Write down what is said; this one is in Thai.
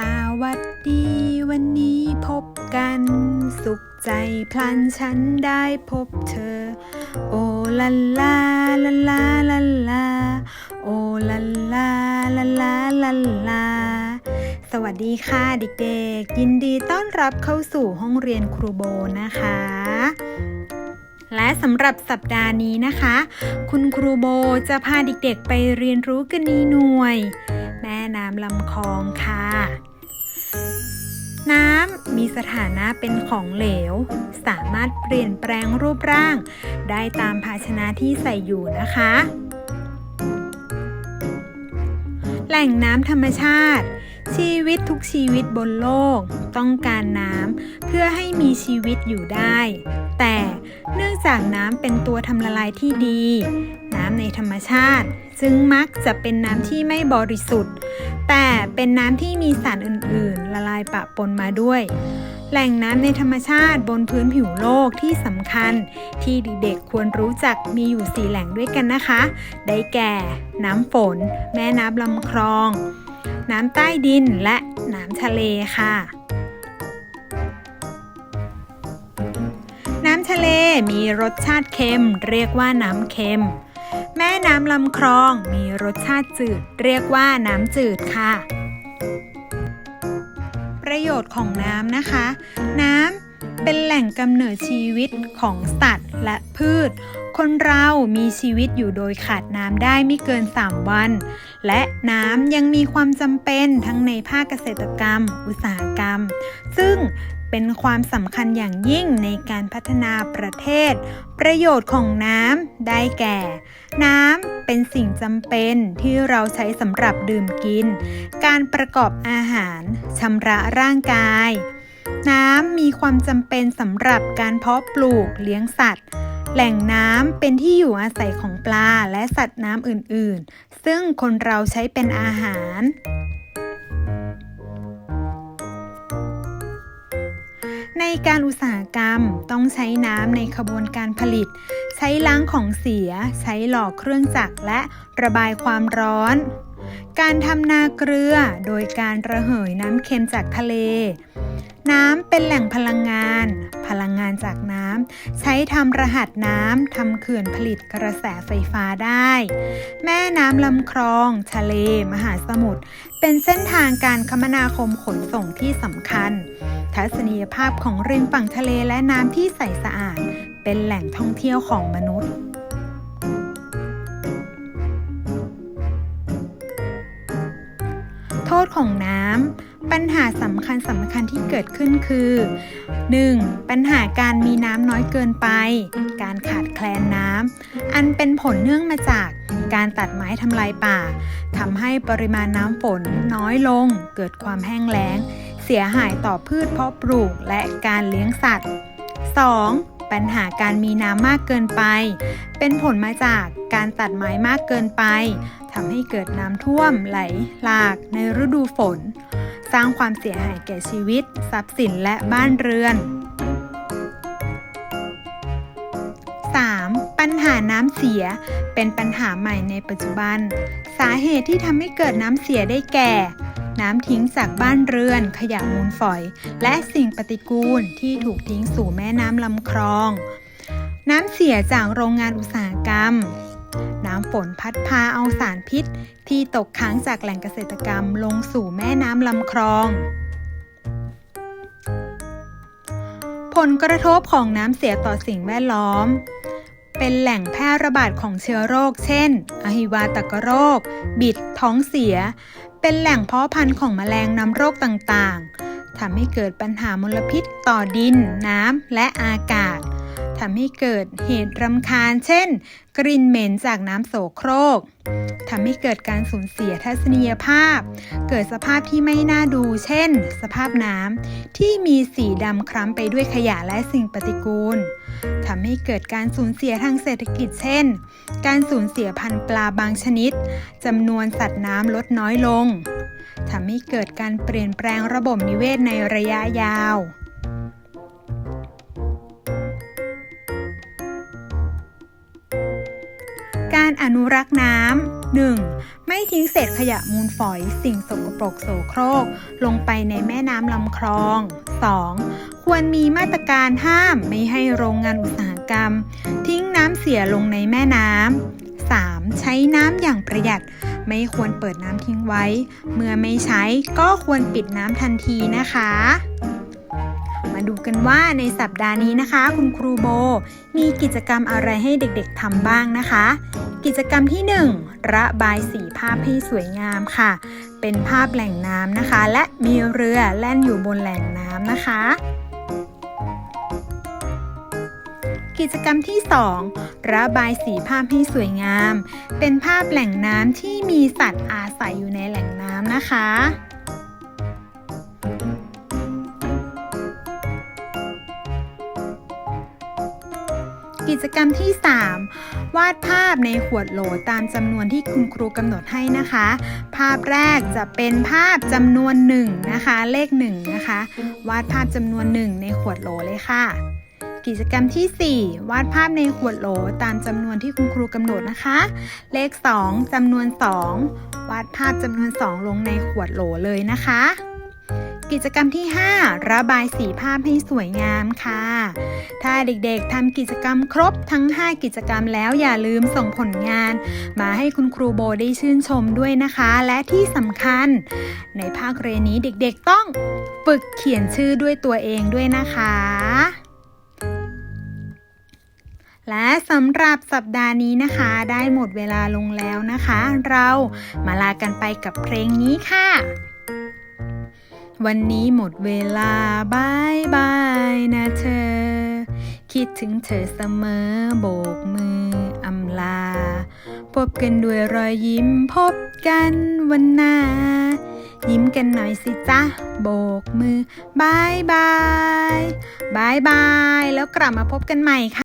สวัสดีวันนี้พบกัน สุขใจพลันฉันได้พบเธอ โอลาลาลาลาลาลาโอลาลาลาลาลาลาสวัสดีค่ะเด็กๆ ยินดีต้อนรับเข้าสู่ห้องเรียนครูโบนะคะ และสำหรับสัปดาห์นี้นะคะ คุณครูโบจะพาเด็กๆไปเรียนรู้กันในหน่วย น้ำลำคลองค่ะ น้ำมีสถานะเป็นของเหลว สามารถเปลี่ยนแปลงรูปร่าง ได้ตามภาชนะที่ใส่อยู่นะคะ แหล่งน้ำธรรมชาติ ชีวิตทุกชีวิตบนโลก ต้องการน้ำเพื่อให้มีชีวิตอยู่ได้ แต่เนื่องจากน้ำเป็นตัวทำละลายที่ดี น้ำในธรรมชาติจึงมักจะเป็นน้ำที่ไม่บริสุทธิ์ แต่เป็นน้ำที่มีสารอื่น ๆ ละลายปะปนมาด้วย แหล่งน้ำในธรรมชาติบนพื้นผิวโลกที่สำคัญ ที่เด็กๆควรรู้จักมีอยู่สี่แหล่งด้วยกันนะคะ ได้แก่ น้ำฝน แม่น้ำลำคลอง น้ำใต้ดินและน้ำทะเลค่ะะเลมีรสชาติเค็ม เรียกว่าน้ำเค็ม แม่น้ำลำคลองมีรสชาติจืด เรียกว่าน้ำจืดค่ะ ประโยชน์ของน้ำนะคะ น้ำเป็นแหล่งกำเนิดชีวิตของสัตว์และพืช คนเรามีชีวิตอยู่โดยขาดน้ำได้ไม่เกิน 3 วัน และน้ำยังมีความจำเป็นทั้งในภาคเกษตรกรรม อุตสาหกรรม ซึ่งเป็นความสำคัญอย่างยิ่งในการพัฒนาประเทศ ประโยชน์ของน้ำได้แก่ น้ำเป็นสิ่งจำเป็นที่เราใช้สำหรับดื่มกิน การประกอบอาหารชำระร่างกาย น้ำมีความจำเป็นสำหรับการเพาะปลูกเลี้ยงสัตว์ แหล่งน้ำเป็นที่อยู่อาศัยของปลาและสัตว์น้ำอื่น ๆ ซึ่งคนเราใช้เป็นอาหาร ในการอุตสาหกรรมต้องใช้น้ำในขบวนการผลิต ใช้ล้างของเสีย ใช้หล่อเครื่องจักรและระบายความร้อน การทำนาเกลือโดยการระเหยน้ำเค็มจากทะเล น้ำเป็นแหล่งพลังงาน พลังงานจากน้ำใช้ทำรหัสน้ำทำเขื่อนผลิตกระแสไฟฟ้าได้ แม่น้ำลำคลอง ทะเล มหาสมุทรเป็นเส้นทางการคมนาคมขนส่งที่สำคัญ ทัศนียภาพของริมฝั่งทะเลและน้ำที่ใสสะอาด เป็นแหล่งท่องเที่ยวของมนุษย์โทษของน้ำ ปัญหาสำคัญสำคัญที่เกิดขึ้นคือ 1. ปัญหาการมีน้ำน้อยเกินไป การขาดแคลนน้ำ อันเป็นผลเนื่องมาจากการตัดไม้ทำลายป่าทำให้ปริมาณน้ำฝนน้อยลง เกิดความแห้งแล้ง เสียหายต่อพืชเพาะปลูกและการเลี้ยงสัตว์ 2. ปัญหาการมีน้ำมากเกินไป เป็นผลมาจากการตัดไม้มากเกินไปทำให้เกิดน้ำท่วมไหลหลากในฤดูฝน ร้างความเสียหายแก่ชีวิต ทรัพย์สินและบ้านเรือน 3. ปัญหาน้ำเสียเป็นปัญหาใหม่ในปัจจุบัน สาเหตุที่ทำให้เกิดน้ำเสียได้แก่ น้ำทิ้งจากบ้านเรือน ขยะมูลฝอย และสิ่งปฏิกูลที่ถูกทิ้งสู่แม่น้ำลำคลอง น้ำเสียจากโรงงานอุตสาหกรรมำฝนพัดพาเอาสารพิษ ที่ตกค้างจากแหล่งเกษตรกรรมลงสู่แม่น้ำลำคลอง ผลกระทบของน้ำเสียต่อสิ่งแวดล้อม เป็นแหล่งแพร่ระบาดของเชื้อโรค เช่น อหิวาตกโรค บิด ท้องเสีย เป็นแหล่งเพาะพันธุ์ของแมลงนำโรคต่างๆทำให้เกิดปัญหามลพิษต่อดิน น้ำ และอากาศ ทำให้เกิดเหตุรำคาญ เช่น กลิ่นเหม็นจากน้ำโสโครกทำให้เกิดการสูญเสียทัศนียภาพ เกิดสภาพที่ไม่น่าดู เช่น สภาพน้ำที่มีสีดำคล้ำไปด้วยขยะและสิ่งปฏิกูลทำให้เกิดการสูญเสียทางเศรษฐกิจ เช่น การสูญเสียพันธุ์ปลาบางชนิดจำนวนสัตว์น้ำลดน้อยลงทำให้เกิดการเปลี่ยนแปลงระบบนิเวศในระยะยาว การอนุรักษ์น้ำ 1. ไม่ทิ้งเศษขยะมูลฝอยสิ่งสกปรกโสโครก ลงไปในแม่น้ำลำคลอง 2. ควรมีมาตรการห้ามไม่ให้โรงงานอุตสาหกรรม ทิ้งน้ำเสียลงในแม่น้ำ 3. ใช้น้ำอย่างประหยัด ไม่ควรเปิดน้ำทิ้งไว้ เมื่อไม่ใช้ก็ควรปิดน้ำทันทีนะคะ มาดูกันว่าในสัปดาห์นี้นะคะ คุณครูโบ มีกิจกรรมอะไรให้เด็กๆทำบ้างนะคะ กิจกรรมที่ 1 ระบายสีภาพให้สวยงามค่ะ เป็นภาพแหล่งน้ำนะคะ และมีเรือแล่นอยู่บนแหล่งน้ำนะคะ กิจกรรมที่ 2 ระบายสีภาพให้สวยงาม เป็นภาพแหล่งน้ำที่มีสัตว์อาศัยอยู่ในแหล่งน้ำนะคะ กิจกรรมที่ 3 วาดภาพในขวดโหลตามจำนวนที่คุณครูกำหนดให้นะคะ ภาพแรกจะเป็นภาพจำนวน1นะคะเลข1นะคะวาดภาพจำนวน 1 ในขวดโหลเลยค่ะ กิจกรรมที่ 4 วาดภาพในขวดโหลตามจำนวนที่คุณครูกำหนดนะคะ เลข 2จำนวน 2 วาดภาพจำนวน 2 ลงในขวดโหลเลยนะคะ กิจกรรมที่ 5 ระบายสีภาพให้สวยงามค่ะ ถ้าเด็กๆทำกิจกรรมครบทั้ง 5 กิจกรรมแล้วอย่าลืมส่งผลงาน มาให้คุณครูโบได้ชื่นชมด้วยนะคะ และที่สำคัญ ในภาคเรียนนี้เด็กๆต้องฝึกเขียนชื่อด้วยตัวเองด้วยนะคะและสำหรับสัปดาห์นี้นะคะ ได้หมดเวลาลงแล้วนะคะ เรามาลากันไปกับเพลงนี้ค่ะ วันนี้หมดเวลาบายบายนะเธอ คิดถึงเธอเสมอโบกมืออำลา พบกันด้วยรอยยิ้มพบกันวันหน้า ยิ้มกันหน่อยสิจ๊ะ โบกมือบายบายบายบาย แล้วกลับมาพบกันใหม่ค่ะ